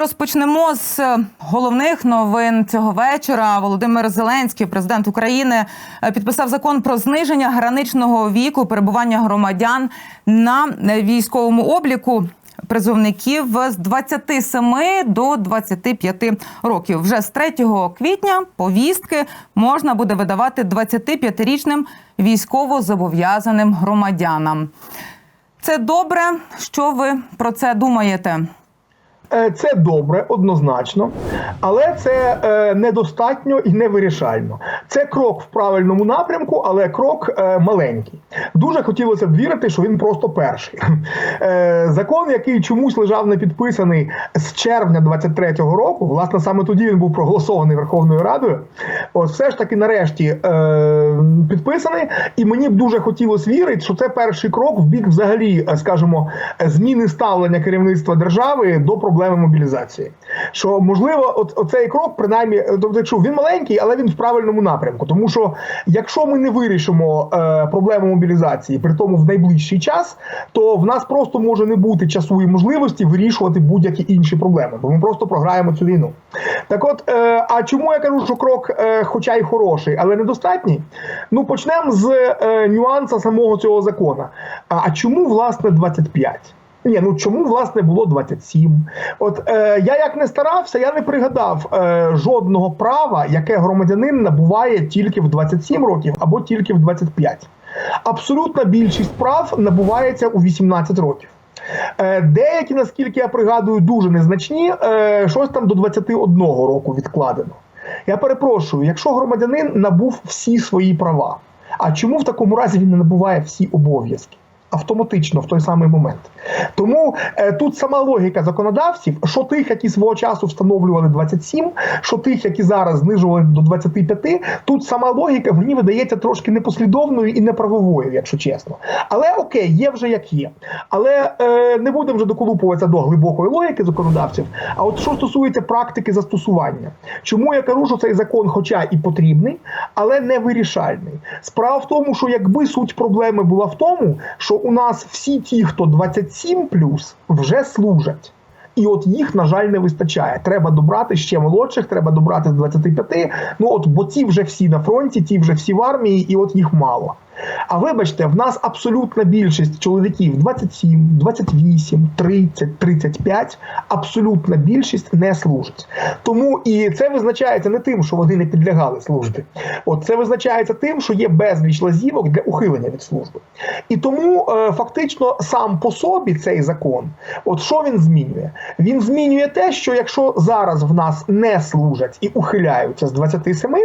Розпочнемо з е, головних новин цього вечора. Володимир Зеленський, президент України, е, підписав закон про зниження граничного віку перебування громадян на е, військовому обліку. Призовників з 27 до 25 років. Вже з 3 квітня повістки можна буде видавати 25-річним військово-зобов'язаним громадянам. Це добре. Що ви про це думаєте? Е, Це добре, однозначно, але це е, недостатньо і невирішально. Це крок в правильному напрямку, але крок е, маленький. Дуже хотілося б вірити, що він просто перший. Е, закон, який чомусь лежав не підписаний з червня 23-го року, власне, саме тоді він був проголосований Верховною Радою. От все ж таки, нарешті, е, підписаний, і мені б дуже хотілося вірити, що це перший крок в бік, взагалі, е, скажімо, зміни ставлення керівництва держави до проблеми мобілізації. Що можливо, от оцей крок, принаймні, е, тобто, якщо він маленький, але він в правильному напрямку. Тому що якщо ми не вирішимо е, проблему мобілізації, при тому в найближчий час, то в нас просто може не бути часу і можливості вирішувати будь-які інші проблеми, бо ми просто програємо цю війну. Так от, е, а чому я кажу, що крок, е, хоча й хороший, але недостатній? Ну почнемо з е, нюанса самого цього закону. А, а чому власне 25? Ні, ну чому власне було 27? От е, я як не старався, я не пригадав е, жодного права, яке громадянин набуває тільки в 27 років або тільки в 25. Абсолютна більшість прав набувається у 18 років. Е, Деякі, наскільки я пригадую, дуже незначні, е, щось там до 21 року відкладено. Я перепрошую, якщо громадянин набув всі свої права, а чому в такому разі він не набуває всі обов'язки? Автоматично в той самий момент. Тому е, тут сама логіка законодавців, що тих, які свого часу встановлювали 27, що тих, які зараз знижували до 25, тут сама логіка мені видається трошки непослідовною і неправовою, якщо чесно. Але окей, є вже як є. Але е, не будемо вже доколупуватися до глибокої логіки законодавців. А от що стосується практики застосування, чому я кажу, що цей закон, хоча і потрібний, але не вирішальний. Справа в тому, що якби суть проблеми була в тому, що у нас всі ті, хто 27 вже служать. І от їх, на жаль, не вистачає. Треба добрати ще молодших, треба добрати з 25. Ну от бо ті вже всі на фронті, ті вже всі в армії, і от їх мало. А вибачте, в нас абсолютна більшість чоловіків 27, 28, 30, 35, абсолютна більшість не служить. Тому і це визначається не тим, що вони не підлягали службі. От це визначається тим, що є безліч лазівок для ухилення від служби. І тому е, фактично сам по собі цей закон, от що він змінює? Він змінює те, що якщо зараз в нас не служать і ухиляються з 27,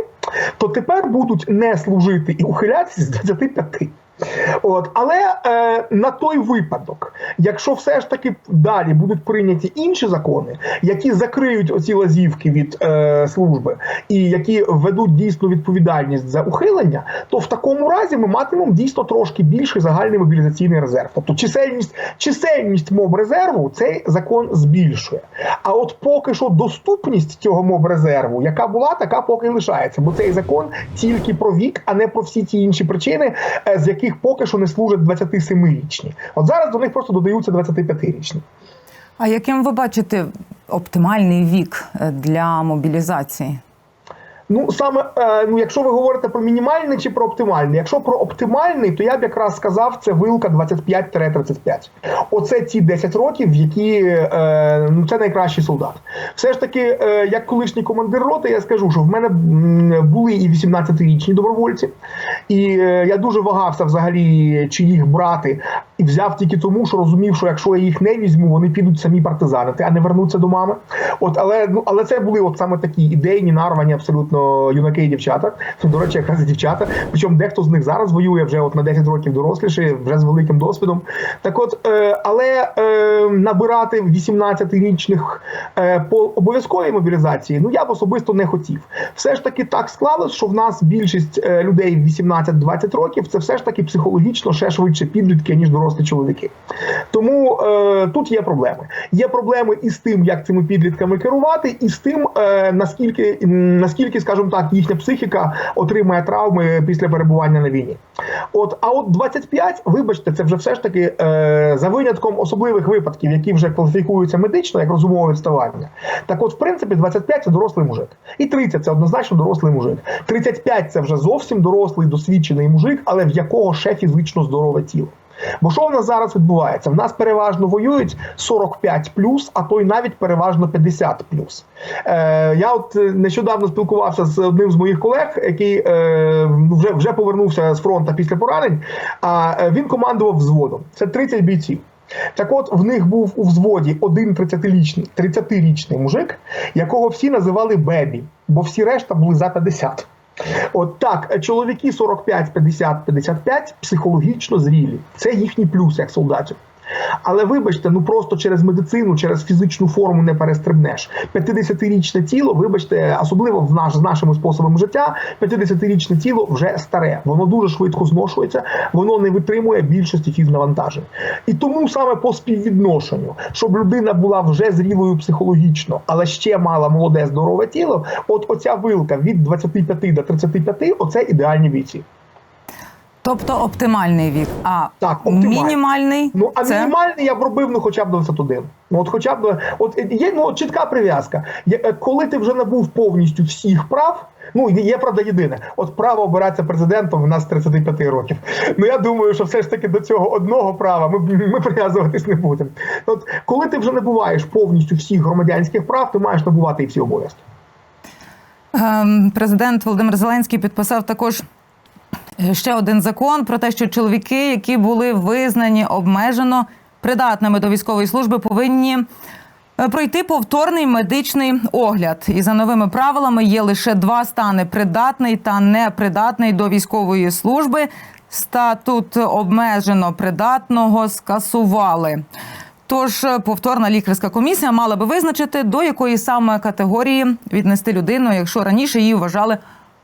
то тепер будуть не служити і ухилятися з 25. От, але е, на той випадок, якщо все ж таки далі будуть прийняті інші закони, які закриють оці лазівки від е, служби і які ведуть дійсну відповідальність за ухилення, то в такому разі ми матимемо дійсно трошки більший загальний мобілізаційний резерв. Тобто чисельність, чисельність моб-резерву цей закон збільшує. А от поки що доступність цього моб-резерву, яка була, така поки лишається. Бо цей закон тільки про вік, а не про всі ті інші причини, е, з яких поки що не служать 27-річні. От зараз до них просто додаються 25-річні. А яким ви бачите оптимальний вік е, для мобілізації? Ну саме е, ну, якщо ви говорите про мінімальний чи про оптимальний, якщо про оптимальний, то я б якраз сказав, це вилка 25-35. Оце ті 10 років, які е, ну це найкращий солдат. Все ж таки, е, як колишній командир роти, я скажу, що в мене були і 18-річні добровольці, і я дуже вагався взагалі, чи їх брати, і взяв тільки тому, що розумів, що якщо я їх не візьму, вони підуть самі партизанити, а не вернуться до мами. От, але ну але це були от саме такі ідейні нарвані абсолютно юнаки і дівчата. До речі, якраз дівчата. Причому дехто з них зараз воює вже от на 10 років доросліше, вже з великим досвідом. Так от, е, але е, набирати 18-річних е, по обов'язковій мобілізації, ну я б особисто не хотів. Все ж таки так склалось, що в нас більшість людей 18-20 років це все ж таки психологічно ще швидше підлітки, ніж дорослі чоловіки. Тому е, тут є проблеми. Є проблеми і з тим, як цими підлітками керувати, і з тим, е, наскільки наскільки скажімо так, їхня психіка отримає травми після перебування на війні. От, а от 25, вибачте, це вже все ж таки е, за винятком особливих випадків, які вже кваліфікуються медично як розумове відставання. Так, от, в принципі, 25 це дорослий мужик, і 30 це однозначно дорослий мужик. 35 це вже зовсім дорослий, досвідчений мужик, але в якого ще фізично здорове тіло. Бо що в нас зараз відбувається? В нас переважно воюють 45 а то й навіть переважно 50 Е, я от е, нещодавно спілкувався з одним з моїх колег, який е, вже, вже повернувся з фронту після поранень. А е, він командував взводом. Це 30 бійців. Так от в них був у взводі один 30-річний 30-річний мужик, якого всі називали Бебі, бо всі решта були за 50. От так, чоловіки 45, 50, 55 психологічно зрілі. Це їхній плюс як солдатів. Але вибачте, ну просто через медицину, через фізичну форму не перестрибнеш. 50-річне тіло, вибачте, особливо в наш з нашими способами життя, 50-річне тіло вже старе, воно дуже швидко зношується, воно не витримує більшості фізнавантажень. І тому саме по співвідношенню, щоб людина була вже зрілою психологічно, але ще мала молоде здорове тіло. От оця вилка від 25 до 35 – оце ідеальні бійці. Тобто оптимальний вік. А Так, оптимальний. мінімальний Ну, а це мінімальний я б робив ну, хоча б 21. Ну, от хоча б от є ну, чітка прив'язка. Е, Коли ти вже набув повністю всіх прав, ну є, правда єдине, от право обиратися президентом в нас з 35 років. Ну я думаю, що все ж таки до цього одного права ми, ми прив'язуватись не будемо. От коли ти вже набуваєш повністю всіх громадянських прав, ти маєш набувати і всі обов'язки. Ем, президент Володимир Зеленський підписав також е, ще один закон про те, що чоловіки, які були визнані обмежено придатними до військової служби, повинні е, пройти повторний медичний огляд. І за новими правилами є лише два стани: придатний та непридатний до військової служби. Статут обмежено придатного скасували. Тож е, повторна лікарська комісія мала би визначити, до якої саме категорії віднести людину, якщо раніше її вважали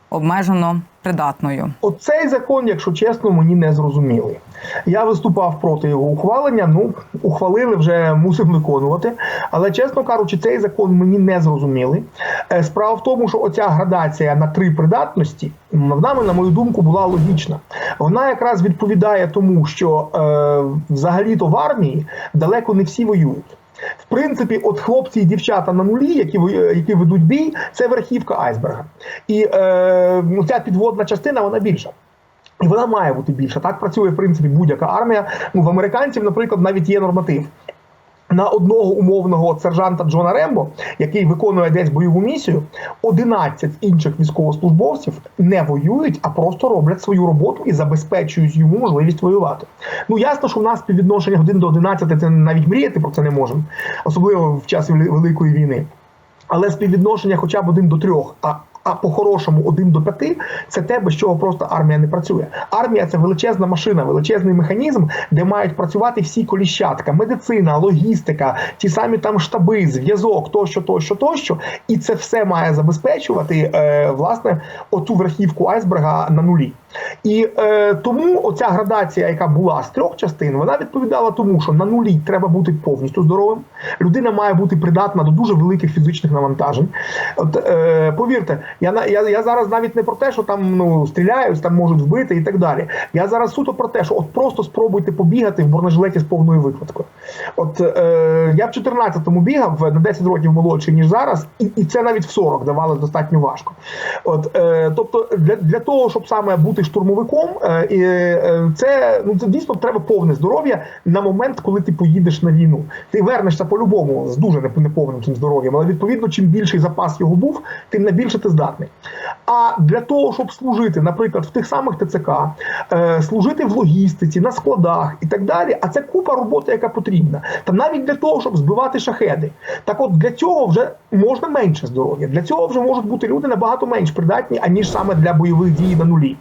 обмежено придатною. Оцей закон, якщо чесно, мені не зрозумілий. Я виступав проти його ухвалення. Ну, ухвалили вже мусив виконувати. Але чесно кажучи, цей закон мені не зрозумілий. Е, Справа в тому, що оця градація на три придатності нами, на мою думку, була логічна. Вона якраз відповідає тому, що е, взагалі-то в армії далеко не всі воюють. В принципі, от хлопці і дівчата на нулі, які які ведуть бій, це верхівка айсберга. І е, ну, ця підводна частина вона більша. І вона має бути більша. Так працює в принципі будь-яка армія. Ну в американців, наприклад, навіть є норматив. На одного умовного сержанта Джона Рембо, який виконує десь бойову місію, 11 інших військовослужбовців не воюють, а просто роблять свою роботу і забезпечують йому можливість воювати. Ну ясно, що в нас співвідношення 1 до 11 це навіть мріяти про це не можемо, особливо в час Великої війни. Але співвідношення хоча б один до трьох, а, а по-хорошому один до п'яти це те, без чого просто армія не працює. Армія це величезна машина, величезний механізм, де мають працювати всі коліщатка, медицина, логістика, ті самі там штаби, зв'язок, тощо, тощо, тощо. І це все має забезпечувати е, власне оту верхівку айсберга на нулі. І е, тому оця градація, яка була з трьох частин, вона відповідала тому, що на нулі треба бути повністю здоровим. Людина має бути придатна до дуже великих фізичних навантажень. От е, повірте, я, я, я зараз навіть не про те, що там ну стріляють, там можуть вбити і так далі. Я зараз суто про те, що от просто спробуйте побігати в бронежилеті з повною викладкою. От е, я в 14-му бігав на 10 років молодший ніж зараз, і, і це навіть в 40 давалось достатньо важко. От е, тобто, для, для того, щоб саме бути штурмовиком, е, і, е, це ну це дійсно треба повне здоров'я на момент, коли ти поїдеш на війну. Ти вернешся по-любому з дуже неп- неповним цим здоров'ям, але відповідно, чим більший запас його був, тим на більше ти здатний. А для того, щоб служити, наприклад, в тих самих ТЦК, е, служити в логістиці, на складах і так далі, а це купа роботи, яка потрібна. Та навіть для того, щоб збивати шахеди. Так от для цього вже можна менше здоров'я. Для цього вже можуть бути люди набагато менш придатні, аніж саме для бойових дій на нулі.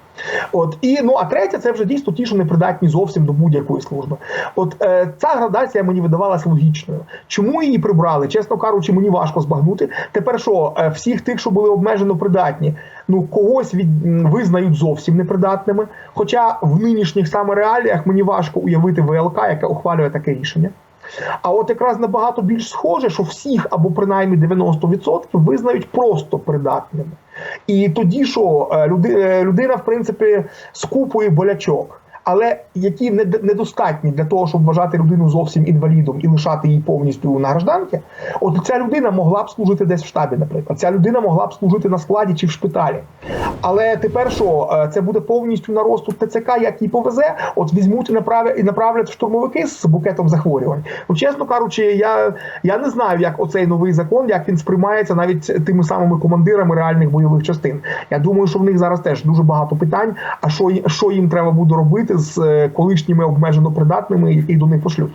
От і ну а третє, це вже дійсно ті, що не придатні зовсім до будь-якої служби. От е, ця градація мені видавалась логічною. Чому її прибрали? Чесно кажучи, мені важко збагнути. Тепер що е, всіх тих, що були обмежено придатні, ну когось від визнають зовсім непридатними. Хоча в нинішніх саме реаліях мені важко уявити ВЛК, яка ухвалює таке рішення. А от якраз набагато більш схоже, що всіх або принаймні 90% визнають просто придатними. І тоді що е, люди- е, людина, в принципі, скупує болячок. Але які нед- недостатні для того, щоб вважати людину зовсім інвалідом і лишати її повністю на гражданки, от ця людина могла б служити десь в штабі, наприклад. Ця людина могла б служити на складі чи в шпиталі. Але тепер що е, це буде повністю на розсуд ТЦК, як їй повезе, от візьмуть і і направлять штурмовики з букетом захворювань. Ну, чесно кажучи, я, я не знаю, як оцей новий закон, як він сприймається навіть тими самими командирами реальних бойових частин. Я думаю, що в них зараз теж дуже багато питань. А що, що їм треба буде робити з е, колишніми обмежено придатними, які до них пошлють?